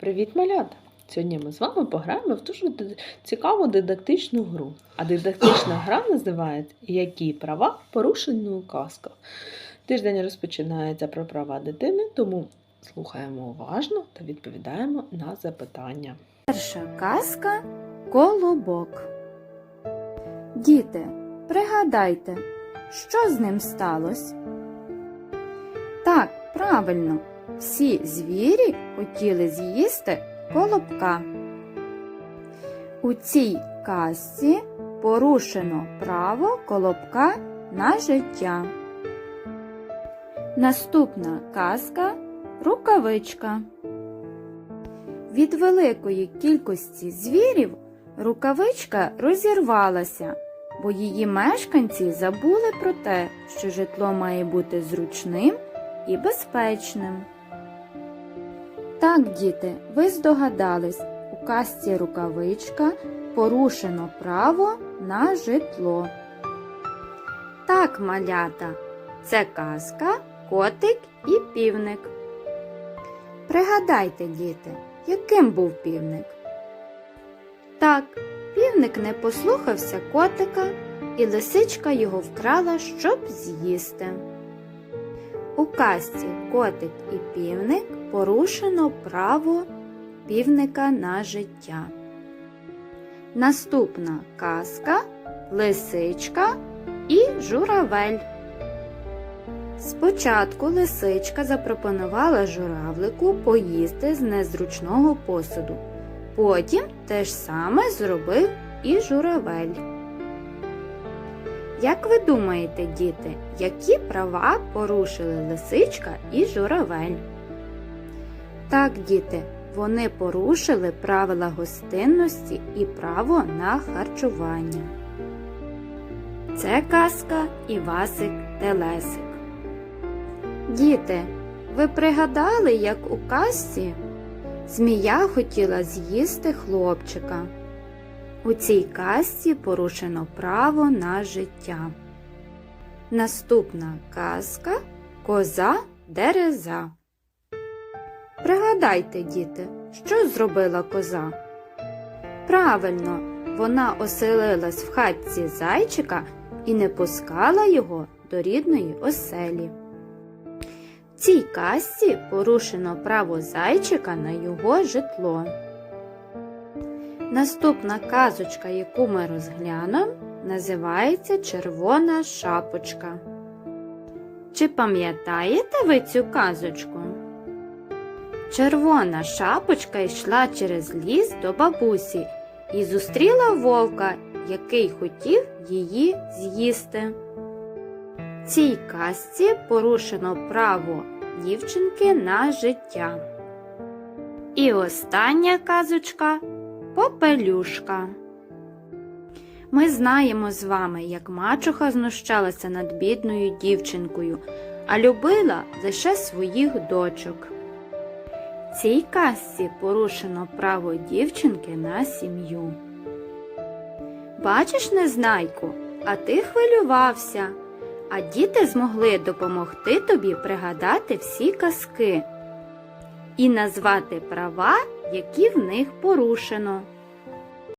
Привіт, малята! Сьогодні ми з вами пограємо в дуже цікаву дидактичну гру. А дидактична гра називається Які права порушені у казках. Тиждень розпочинається про права дитини, тому слухаємо уважно та відповідаємо на запитання. Перша казка Колобок. Діти, пригадайте, що з ним сталося? Так, правильно, всі звірі хотіли з'їсти колобка. У цій казці порушено право колобка на життя. Наступна казка Рукавичка. Від великої кількості звірів рукавичка розірвалася, бо її мешканці забули про те, що житло має бути зручним і безпечним. Так, діти, ви здогадались, у казці рукавичка порушено право на житло. Так, малята, це казка, котик і півник. Пригадайте, діти, яким був півник? Так, півник не послухався котика, і лисичка його вкрала, щоб з'їсти. У казці котик і півник порушено право півника на життя. Наступна казка Лисичка і журавель. Спочатку лисичка запропонувала журавлику поїсти з незручного посуду. Потім те ж саме зробив і журавель. Як ви думаєте, діти, які права порушили лисичка і журавель? Так, діти, вони порушили правила гостинності і право на харчування. Це казка Івасик Телесик. Діти, ви пригадали, як у казці змія хотіла з'їсти хлопчика. У цій казці порушено право на життя. Наступна казка Коза Дереза. Пригадайте, діти, що зробила коза? Правильно, вона оселилась в хатці зайчика і не пускала його до рідної оселі. В цій казці порушено право зайчика на його житло. Наступна казочка, яку ми розглянемо, називається Червона шапочка. Чи пам'ятаєте ви цю казочку? Червона шапочка йшла через ліс до бабусі і зустріла вовка, який хотів її з'їсти. Цій казці порушено право дівчинки на життя. І остання казочка Попелюшка. Ми знаємо з вами, як мачуха знущалася над бідною дівчинкою, а любила лише своїх дочок. Цій казці порушено право дівчинки на сім'ю. Бачиш, незнайку, а ти хвилювався, а діти змогли допомогти тобі пригадати всі казки і назвати права, які в них порушено.